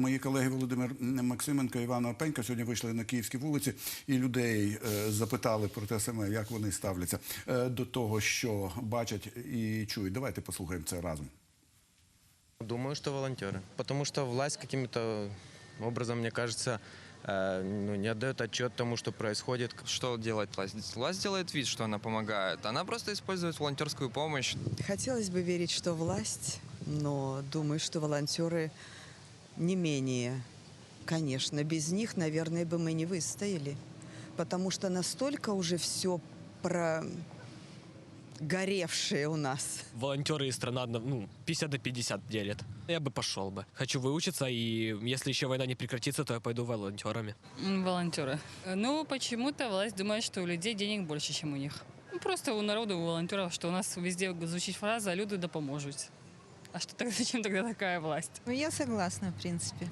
Мої колеги Володимир Максименко і Івана Опенька сьогодні вийшли на київські вулиці і людей е, запитали про те саме, як вони ставляться е, до того, що бачать і чують. Давайте послухаємо це разом. Думаю, что волонтеры. Потому что власть каким-то образом, мне кажется, э, ну, не отдает отчет тому, что происходит. Что делает власть? Власть делает вид, что она помогает. Она просто использует волонтерскую помощь. Хотелось бы верить, что власть, но думаю, что волонтеры не менее. Конечно, без них, наверное, бы мы не выстояли. Потому что настолько уже все прогоревшее у нас. волонтеры и страна ну, 50 на 50 делят. Я бы пошел бы. Хочу выучиться, и если еще война не прекратится, то я пойду волонтерами. Волонтеры. Ну, почему-то власть думает, что у людей денег больше, чем у них. Ну, просто у народа, у волонтеров, что у нас везде звучит фраза «люди да поможуть». А что тогда, зачем тогда такая власть? Ну, я согласна, в принципе.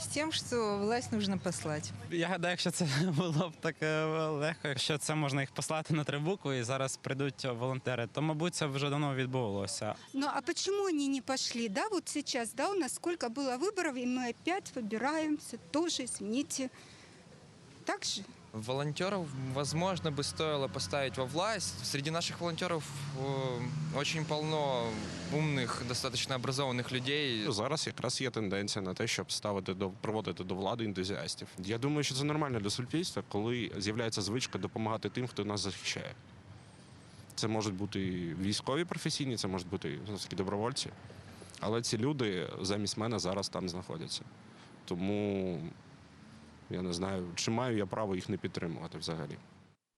С тем, что власть нужно послать. Я гадаю, якщо це було б так е, легко, якщо це можна їх послати на три букви і зараз прийдуть волонтери, то мабуть це вже давно відбувалося. Ну а почему они не пошли? Да, вот сейчас, да, у нас сколько было выборов, и мы опять выбираемся, тоже, извините. Так же? Волонтеров, возможно, бы стоило поставить во власть. Среди наших волонтеров э, очень полно умных, достаточно образованных людей. Зараз якраз є тенденція на те, щоб ставити до проводити до влади ентузіастів. Я думаю, що це нормально для суспільства, коли з'являється звичка допомагати тим, хто нас захищає. Це можуть бути і військові професійні, це можуть бути знову ж таки добровольці. Але ці люди замість мене зараз там знаходяться. Тому я не знаю, чи маю я право їх не підтримувати взагалі.